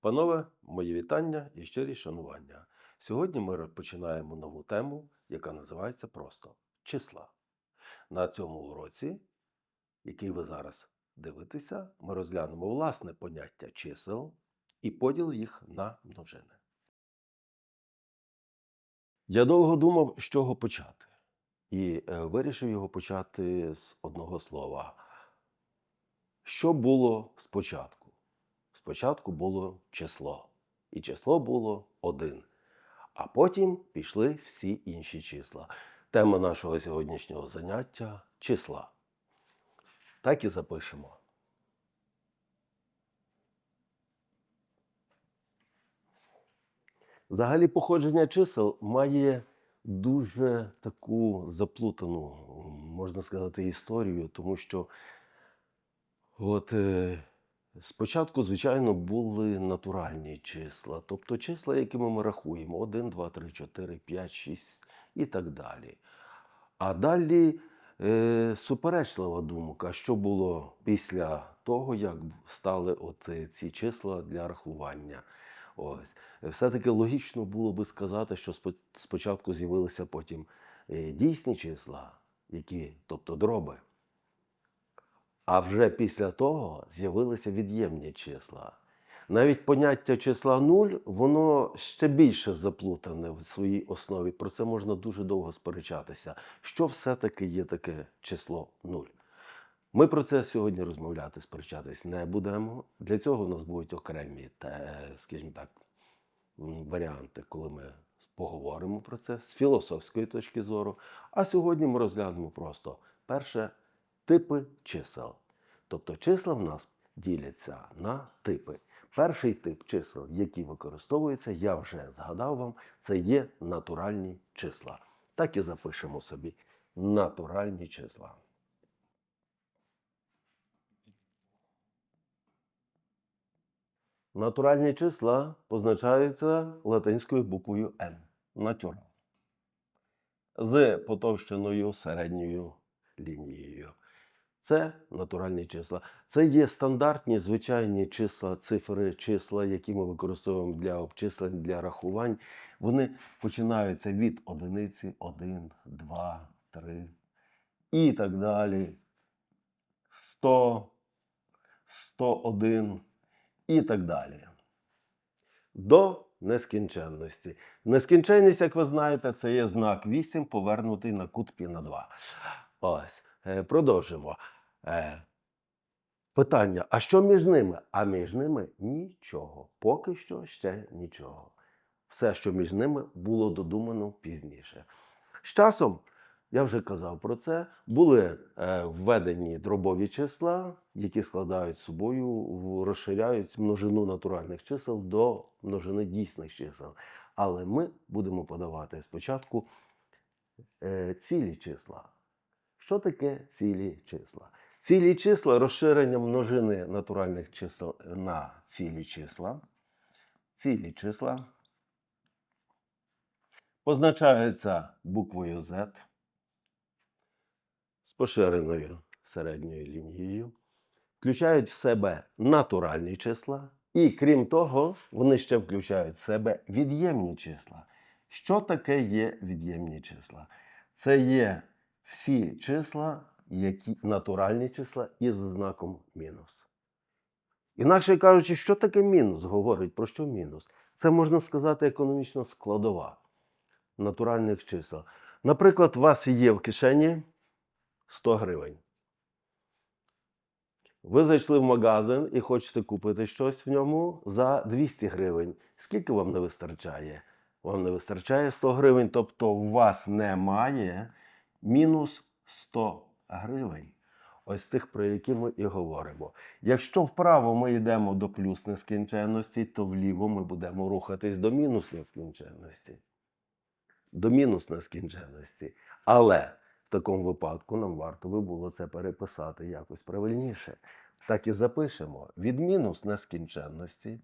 Панове, мої вітання і щирі шанування. Сьогодні ми розпочинаємо нову тему, яка називається просто числа. На цьому уроці, який ви зараз дивитеся, ми розглянемо власне поняття чисел і поділ їх на множини. Я довго думав, з чого почати, і е, вирішив його почати з одного слова. Що було спочатку? Спочатку було число, і число було один. А потім пішли всі інші числа. Тема нашого сьогоднішнього заняття числа. Так і запишемо. Взагалі, походження чисел має дуже таку заплутану, можна сказати, історію, тому що от, е, спочатку, звичайно, були натуральні числа, тобто числа, якими ми рахуємо: 1, 2, 3, 4, 5, 6 і так далі. А далі е, суперечлива думка, що було після того, як стали от ці числа для рахування. Ось. Все-таки логічно було би сказати, що спо- спочатку з'явилися потім е, дійсні числа, які, тобто дроби. А вже після того з'явилися від'ємні числа. Навіть поняття числа 0, воно ще більше заплутане в своїй основі. Про це можна дуже довго сперечатися. Що все-таки є таке число 0? Ми про це сьогодні розмовляти, сперечатись не будемо. Для цього в нас будуть окремі, скажімо так, варіанти, коли ми поговоримо про це з філософської точки зору. А сьогодні ми розглянемо просто перше типи чисел. Тобто числа в нас діляться на типи. Перший тип чисел, які використовуються, я вже згадав вам, це є натуральні числа. Так і запишемо собі натуральні числа. Натуральні числа позначаються латинською буквою N. Natural. З потовщеною середньою лінією. Це натуральні числа. Це є стандартні звичайні числа, цифри, числа, які ми використовуємо для обчислень, для рахувань. Вони починаються від одиниці 1, 2, 3 і так далі. 100, 101 і так далі. До нескінченності. Нескінченність, як ви знаєте, це є знак 8, повернутий на кут пі на 2. Ось. Е, Продовжимо. Е, Питання: а що між ними? А між ними нічого. Поки що ще нічого. Все, що між ними, було додумано пізніше. З часом, я вже казав про це, були е, введені дробові числа, які складають собою, розширяють множину натуральних чисел до множини дійсних чисел. Але ми будемо подавати спочатку цілі числа. Що таке цілі числа? Цілі числа розширення множини натуральних чисел на цілі числа. Цілі числа позначаються буквою Z з поширеною середньою лінією, включають в себе натуральні числа, і крім того, вони ще включають в себе від'ємні числа. Що таке є від'ємні числа? Це є всі числа, які натуральні числа із знаком мінус. Інакше кажучи, що таке мінус? Говорить про що мінус? Це можна сказати економічна складова натуральних чисел. Наприклад, у вас є в кишені 100 гривень. Ви зайшли в магазин і хочете купити щось в ньому за 200 гривень. Скільки вам не вистачає? Вам не вистачає 100 гривень, тобто у вас немає мінус 100 гривень. Ось тих, про які ми і говоримо. Якщо вправо ми йдемо до плюс нескінченності, то вліво ми будемо рухатись до мінус нескінченності. До мінус нескінченності. Але в такому випадку нам варто би було це переписати якось правильніше. Так і запишемо. Від мінус нескінченності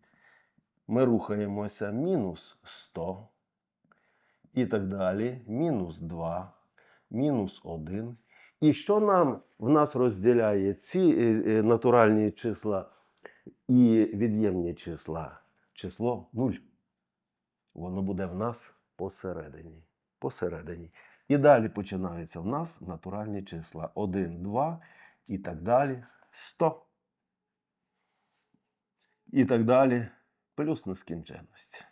ми рухаємося мінус 100 і так далі, мінус 2, мінус 1. І що нам в нас розділяє ці е, е, натуральні числа і від'ємні числа? число 0. Воно буде в нас посередині. Посередині. І далі починаються в нас натуральні числа 1, 2 і так далі. 100. І так далі. Плюс нескінченність.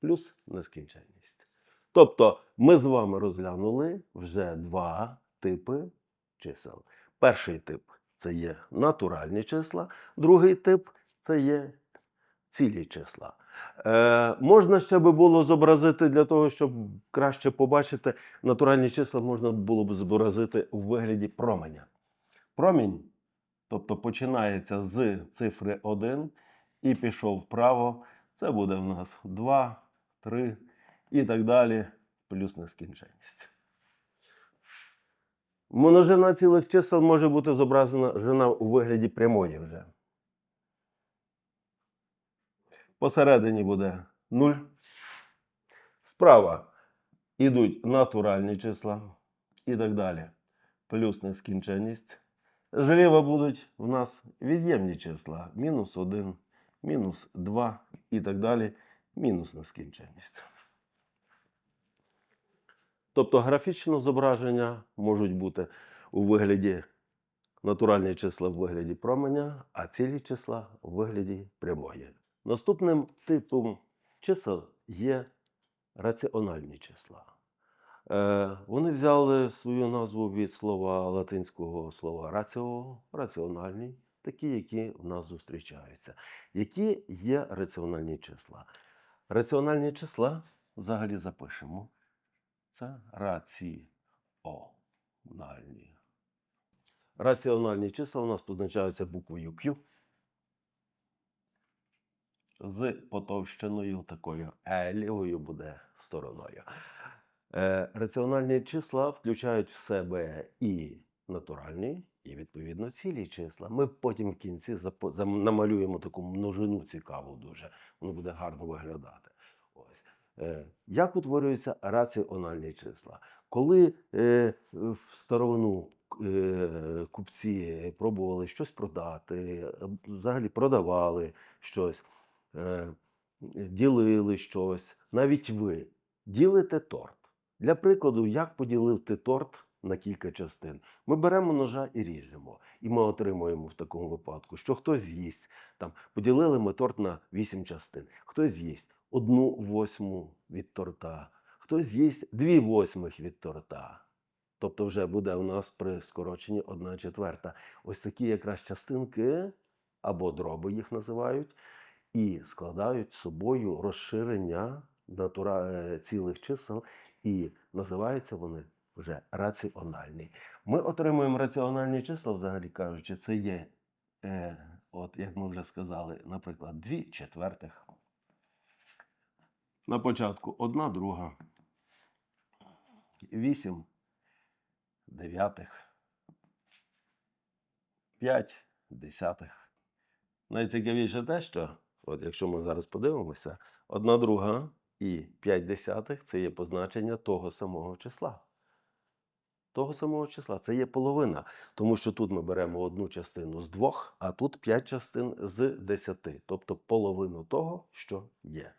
Плюс нескінченність. Тобто ми з вами розглянули вже два типи чисел. Перший тип це є натуральні числа, другий тип це є цілі числа. Е, можна ще би було зобразити для того, щоб краще побачити натуральні числа, можна було б зобразити у вигляді променя. Промінь, тобто починається з цифри 1 і пішов вправо. Це буде в нас 2, 3 і так далі, плюс нескінченність. Множина цілих чисел може бути зображена жена у вигляді прямої вже. Посередині буде 0. Справа йдуть натуральні числа і так далі. Плюс нескінченність. Зліва будуть в нас від'ємні числа. Мінус 1, мінус 2 і так далі. Мінус нескінченність. Тобто графічне зображення можуть бути у вигляді натуральні числа в вигляді променя, а цілі числа у вигляді прямої. Наступним типом чисел є раціональні числа. Е, вони взяли свою назву від слова латинського слова раціо, раціональні, такі, які в нас зустрічаються. Які є раціональні числа? Раціональні числа взагалі запишемо. Це раціональні. Раціональні числа у нас позначаються буквою Q з потовщеною такою е, лівою буде стороною. Е, раціональні числа включають в себе і натуральні, і відповідно цілі числа. Ми потім в кінці намалюємо таку множину цікаву дуже. Воно буде гарно виглядати. Е, як утворюються раціональні числа? Коли е, в старовину е, купці пробували щось продати, взагалі продавали щось, е, ділили щось, навіть ви ділите торт. Для прикладу, як поділити торт на кілька частин? Ми беремо ножа і ріжемо. І ми отримуємо в такому випадку, що хтось з'їсть. Поділили ми торт на 8 частин. Хтось з'їсть одну восьму від торта, хтось з'їсть дві восьмих від торта. Тобто вже буде у нас при скороченні одна четверта. Ось такі якраз частинки або дроби їх називають, і складають собою розширення натура... е, цілих чисел, і називаються вони вже раціональні. Ми отримуємо раціональні числа, взагалі кажучи, це є, е, от як ми вже сказали, наприклад, 2 четвертих. На початку одна друга, 8 дев'ятих, 5 десятих. Найцікавіше те, що, от якщо ми зараз подивимося, одна друга і 5 десятих це є позначення того самого числа. Того самого числа. Це є половина. Тому що тут ми беремо одну частину з двох, а тут 5 частин з 10. Тобто половину того, що є.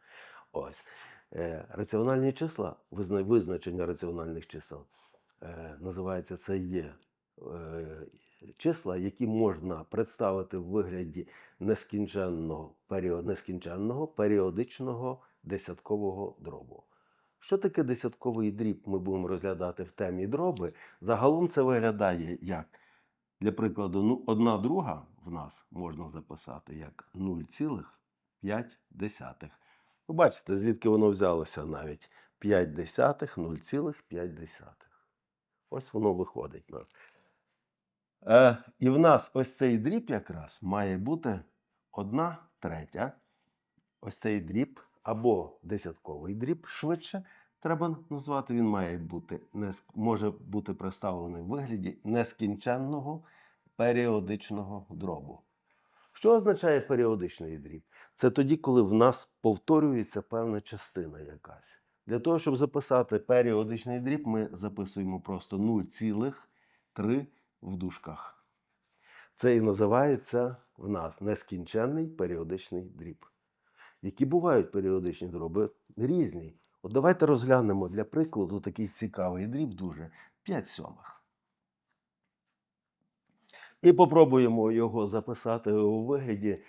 Ось. Е, раціональні числа, визначення раціональних чисел, е, називається це є е, числа, які можна представити в вигляді нескінченного, нескінченного періодичного десяткового дробу. Що таке десятковий дріб, ми будемо розглядати в темі дроби. Загалом це виглядає як, для прикладу, ну, одна друга в нас можна записати як 0,5. Ви бачите, звідки воно взялося навіть 5 десятих, 0,5. Ось воно виходить у нас. Е, і в нас ось цей дріб якраз має бути 1 третя. Ось цей дріб або десятковий дріб швидше треба назвати. Він має бути, може бути представлений в вигляді нескінченного періодичного дробу. Що означає періодичний дріб? Це тоді, коли в нас повторюється певна частина якась. Для того, щоб записати періодичний дріб, ми записуємо просто 0,3 в дужках. Це і називається в нас нескінченний періодичний дріб. Які бувають періодичні дроби різні. От давайте розглянемо для прикладу такий цікавий дріб дуже 5 сьомих. І попробуємо його записати у вигляді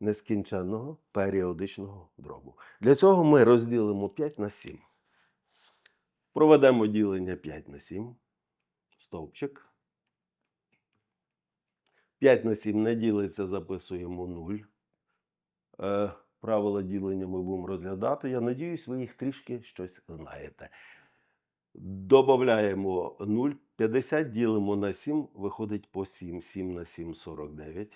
нескінченного періодичного дробу. Для цього ми розділимо 5 на 7. Проведемо ділення 5 на 7. Стовпчик. 5 на 7 не ділиться, записуємо 0. Е, правила ділення ми будемо розглядати. Я надіюсь, ви їх трішки щось знаєте. Добавляємо 0. 50 ділимо на 7, виходить по 7. 7 на 7 49.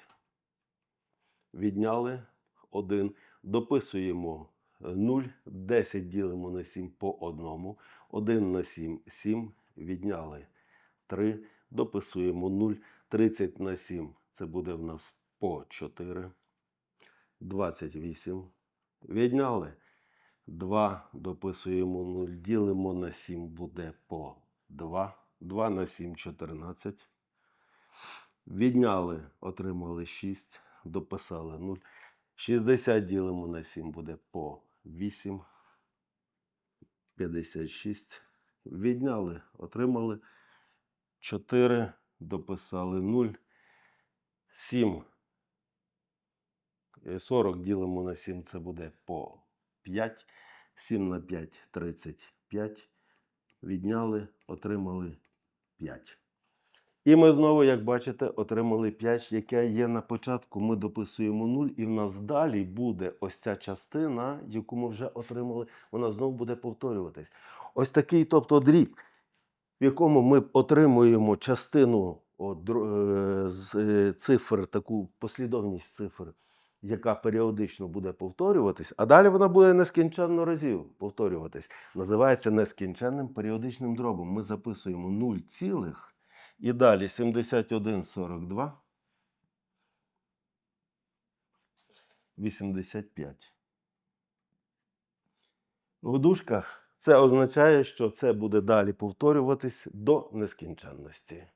Відняли 1. Дописуємо 0. 10 ділимо на 7 по 1. 1 на 7 7. Відняли 3. Дописуємо 0. 30 на 7 це буде в нас по 4. 28. Відняли 2, дописуємо 0, ділимо на 7, буде по 2. 2 на 7 14. Відняли, отримали 6, дописали 0. 60 ділимо на 7 буде по 8. 56. Відняли, отримали 4, дописали 0. 7. Е, 40 ділимо на 7, це буде по 5. 7 на 5 35. Відняли, отримали 5. І ми знову, як бачите, отримали 5, яке є на початку. Ми дописуємо 0, і в нас далі буде ось ця частина, яку ми вже отримали, вона знову буде повторюватись. Ось такий, тобто дріб, в якому ми отримуємо частину от, е, з е, цифр, таку послідовність цифр, яка періодично буде повторюватись, а далі вона буде нескінченно разів повторюватись. Називається нескінченним періодичним дробом. Ми записуємо 0 цілих і далі 71, 42, 85. В дужках це означає, що це буде далі повторюватись до нескінченності.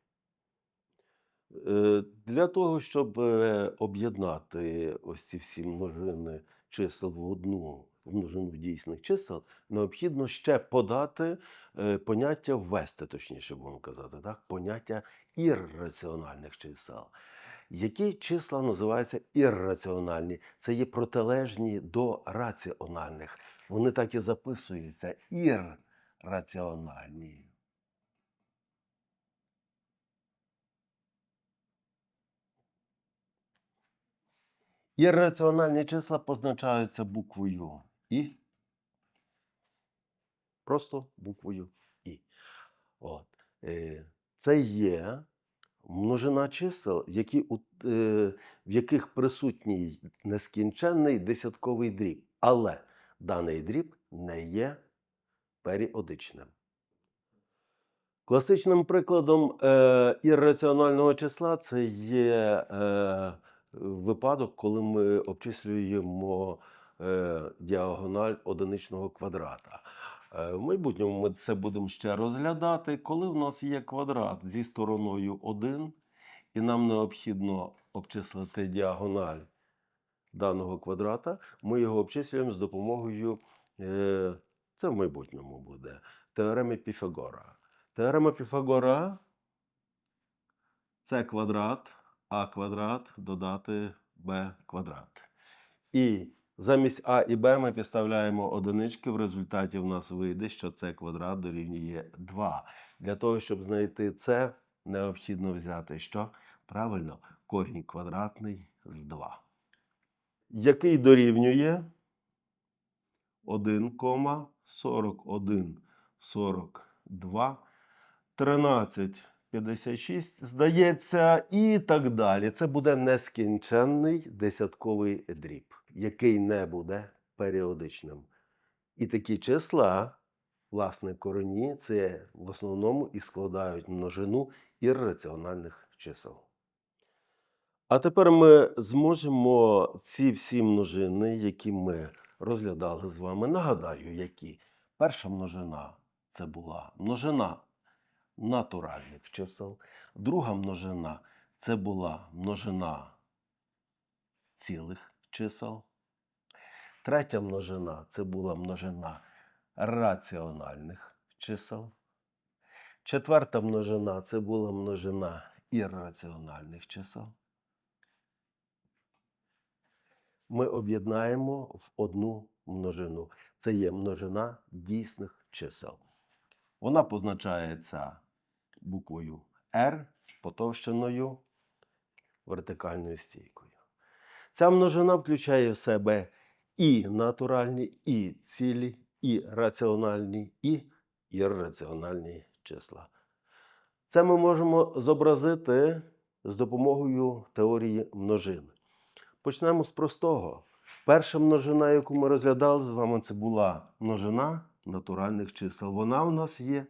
Е, Для того, щоб е, об'єднати ось ці всі множини чисел в одну множину дійсних чисел, необхідно ще подати е, поняття ввести, точніше будемо казати, так? поняття ірраціональних чисел. Які числа називаються ірраціональні? Це є протилежні до раціональних. Вони так і записуються ірраціональні. Ірраціональні числа позначаються буквою І. Просто буквою І. От. Е, Це є множина чисел, які, е, в яких присутній нескінченний десятковий дріб. Але даний дріб не є періодичним. Класичним прикладом е, ірраціонального числа це є е, випадок, коли ми обчислюємо діагональ одиничного квадрата. Е, в майбутньому ми це будемо ще розглядати, коли в нас є квадрат зі стороною 1, і нам необхідно обчислити діагональ даного квадрата, ми його обчислюємо з допомогою, е, це в майбутньому буде, теореми Піфагора. Теорема Піфагора це квадрат, а квадрат додати b квадрат. І замість а і b ми підставляємо одинички. В результаті в нас вийде, що це квадрат дорівнює 2. Для того, щоб знайти це, необхідно взяти що? Правильно, корінь квадратний з 2. Який дорівнює 1,41, 42, 13, 56, здається, і так далі. Це буде нескінченний десятковий дріб, який не буде періодичним. І такі числа, власне, корені, це в основному і складають множину ірраціональних чисел. А тепер ми зможемо ці всі множини, які ми розглядали з вами, нагадаю, які. Перша множина це була множина натуральних чисел. Друга множина це була множина цілих чисел. Третя множина це була множина раціональних чисел. Четверта множина це була множина ірраціональних чисел. Ми об'єднаємо в одну множину. Це є множина дійсних чисел. Вона позначається буквою R з потовщеною вертикальною стійкою. Ця множина включає в себе і натуральні, і цілі, і раціональні, і ірраціональні числа. Це ми можемо зобразити з допомогою теорії множин. Почнемо з простого. Перша множина, яку ми розглядали з вами, це була множина натуральних чисел. Вона у нас є,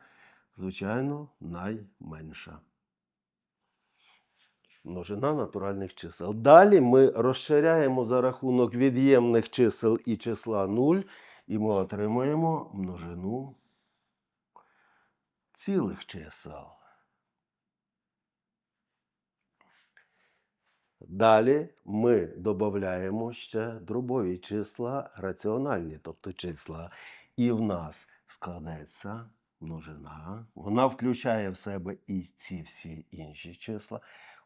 звичайно, найменша. Множина натуральних чисел. Далі ми розширяємо за рахунок від'ємних чисел і числа 0, і ми отримуємо множину цілих чисел. Далі ми додаємо ще дробові числа раціональні, тобто числа. І в нас складеться множина. Вона включає в себе і ці всі інші числа.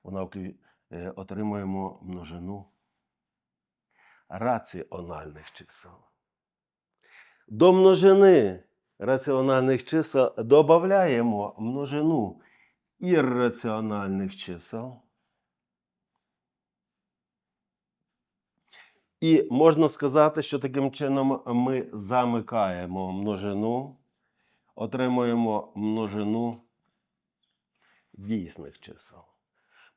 Вона вклю... е, отримуємо множину раціональних чисел. До множини раціональних чисел додаємо множину ірраціональних чисел. І можна сказати, що таким чином ми замикаємо множину, отримуємо множину дійсних чисел.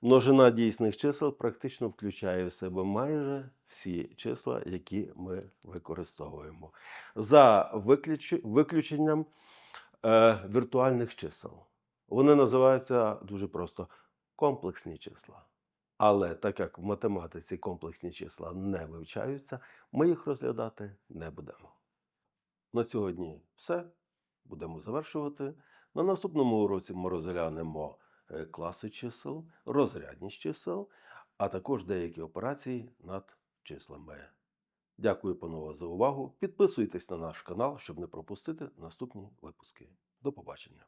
Множина дійсних чисел практично включає в себе майже всі числа, які ми використовуємо. За виключ- виключенням е, віртуальних чисел. Вони називаються дуже просто комплексні числа. Але так як в математиці комплексні числа не вивчаються, ми їх розглядати не будемо. На сьогодні все. Будемо завершувати. На наступному уроці ми розглянемо класи чисел, розрядність чисел, а також деякі операції над числами. Дякую, панове, за увагу. Підписуйтесь на наш канал, щоб не пропустити наступні випуски. До побачення.